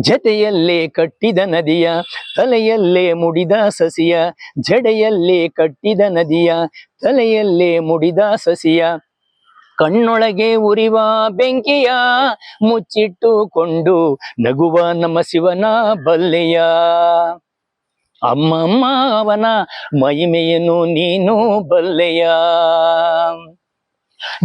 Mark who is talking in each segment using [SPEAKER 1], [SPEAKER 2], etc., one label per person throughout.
[SPEAKER 1] ಜತೆಯಲ್ಲೇ ಕಟ್ಟಿದ ನದಿಯ, ತಲೆಯಲ್ಲೇ ಮುಡಿದ ಸಸಿಯ, ಜಡೆಯಲ್ಲೇ ಕಟ್ಟಿದ ನದಿಯ, ತಲೆಯಲ್ಲೇ ಮುಡಿದ ಸಸಿಯ. ಕಣ್ಣೊಳಗೆ ಉರಿವ ಬೆಂಕಿಯ, ಮುಚ್ಚಿಟ್ಟುಕೊಂಡು ನಗುವ ನಮ್ಮ ಶಿವನ ಬಲ್ಲೆಯ. ಅಮ್ಮಮ್ಮ ಅವನ ಮಹಿಮೆಯನ್ನು ನೀನು ಬಲ್ಲೆಯ.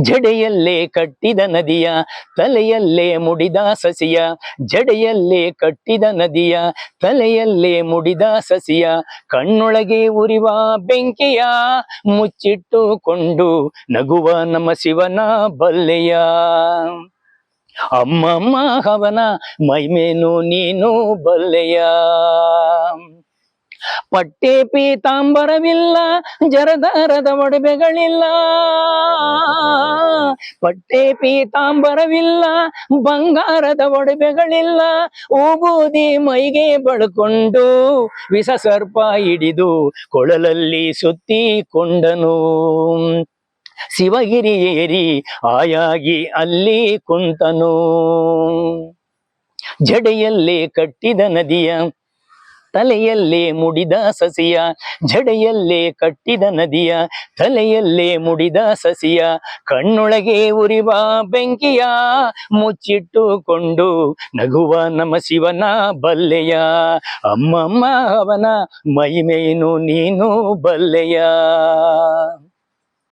[SPEAKER 1] ಜಡೆಯಲ್ಲೇ ಕಟ್ಟಿದ ನದಿಯ, ತಲೆಯಲ್ಲೇ ಮುಡಿದ ಸಸಿಯ. ಜಡೆಯಲ್ಲೇ ಕಟ್ಟಿದ ನದಿಯ, ತಲೆಯಲ್ಲೇ ಮುಡಿದ ಸಸಿಯ. ಕಣ್ಣೊಳಗೆ ಉರಿವ ಬೆಂಕಿಯ, ಮುಚ್ಚಿಟ್ಟುಕೊಂಡು ನಗುವ ನಮ್ಮ ಶಿವನ ಬಲ್ಲೆಯ. ಅಮ್ಮಮ್ಮ ಹವನ ಮೈಮೇನು ನೀನು ಬಲ್ಲೆಯ. ಪಟ್ಟೆ ಪೀತಾಂಬರವಿಲ್ಲ ಜರದಾರದ ಒಡವೆಗಳಿಲ್ಲ ಪಟ್ಟೆ ಪೀತಾಂಬರವಿಲ್ಲ ಬಂಗಾರದ ಒಡವೆಗಳಿಲ್ಲ ಓಬೂದಿ ಮೈಗೆ ಬಳ್ಕೊಂಡು ವಿಷ ಸರ್ಪ ಹಿಡಿದು ಕೊಳಲಲ್ಲಿ ಸುತ್ತಿಕೊಂಡನು ಶಿವಗಿರಿ ಏರಿ ಆಯಾಗಿ ಅಲ್ಲಿ ಕುಂತನು ಜಡೆಯಲ್ಲಿ ಕಟ್ಟಿದ ನದಿಯ ತಲೆಯಲ್ಲೇ ಮುಡಿದ ಸಸಿಯ, ಜಡೆಯಲ್ಲೇ ಕಟ್ಟಿದ ನದಿಯ, ತಲೆಯಲ್ಲೇ ಮುಡಿದ ಸಸಿಯ, ಕಣ್ಣೊಳಗೆ ಉರಿವ ಬೆಂಕಿಯ ಮುಚ್ಚಿಟ್ಟುಕೊಂಡು ನಗುವ ನಮ್ಮ ಶಿವನ ಬಲ್ಲೆಯ. ಅಮ್ಮಮ್ಮ ಅವನ ಮಹಿಮೆಯನ್ನು ನೀನು ಬಲ್ಲೆಯ.